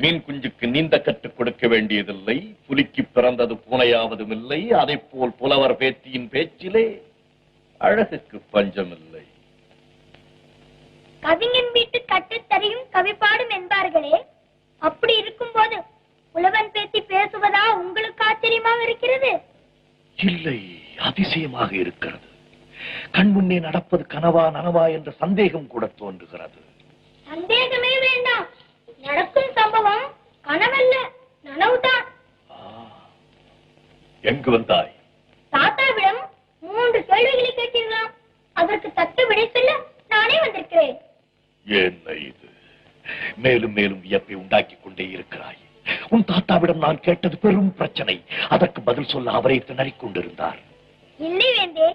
மீன் குஞ்சுக்கு நீந்த கற்றுக் கொடுக்க வேண்டியதில்லை. புலிக்கு பிறந்தது பூனையாவதும் இல்லை அதைப் போல் புலவர் பேத்தியின் பேச்சிலே அழகுக்கு பஞ்சமில்லை. கவிஞன் வீட்டு கட்டுத்தறியும் கவிப்பாடும் என்பார்களே. அப்படி இருக்கும்போது புலவன் பேத்தி பேசுவதா உங்களுக்கு ஆச்சரியமாக இருக்கிறது? இல்லை அதிசயமாக இருக்கிறது. கண்முன்னே நடப்பது கனவா நனவா என்ற சந்தேகம் கூட தோன்றுகிறது. சந்தேகமே எங்கு வந்தாய் தாத்தாவிடம் மூன்று கேள்விகளை கேட்டீர்களாம். அதற்கு தக்க விடை சொல்ல நானே வந்திருக்கிறேன். என்ன இது? மேலும் மேலும் வியப்பை உண்டாக்கிக் கொண்டே இருக்கிறாய். உன் தாத்தாவிடம் நான் கேட்டது பெரும் பிரச்சனை. அதற்கு பதில் சொல்ல அவரை திணறிக் கொண்டிருந்தார். இல்லை வேண்டே